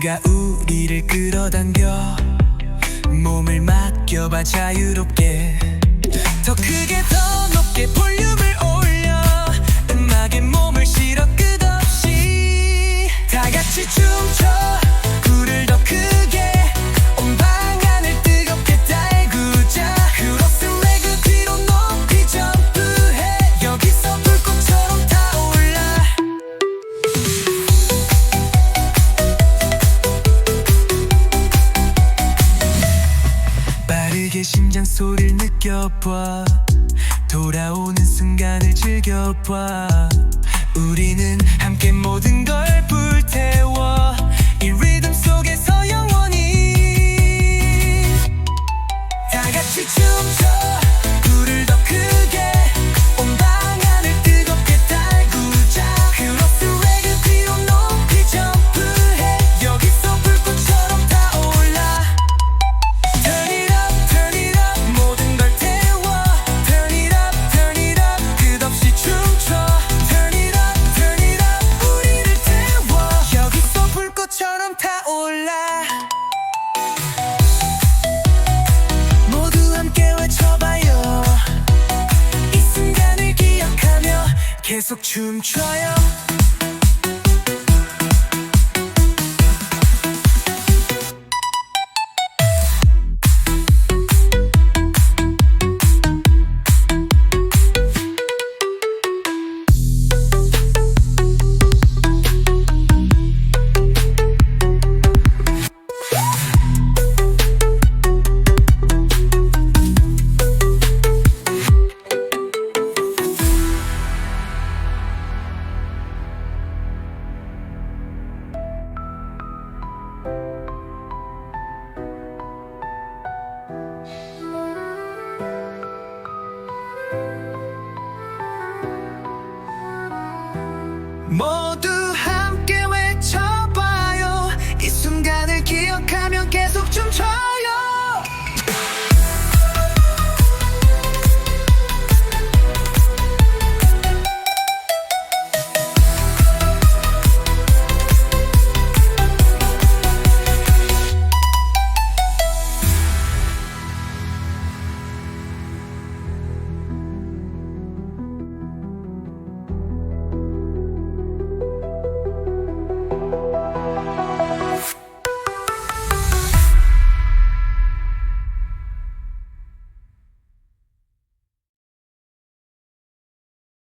그가 우리를 끌어당겨 몸을 맡겨봐 자유롭게. 더 크게 더 높게 볼륨을 내 심장 소리를 느껴봐. 돌아오는 순간을 즐겨봐. 우리는 함께 모든 걸 불태워. 계속 춤춰요. Мати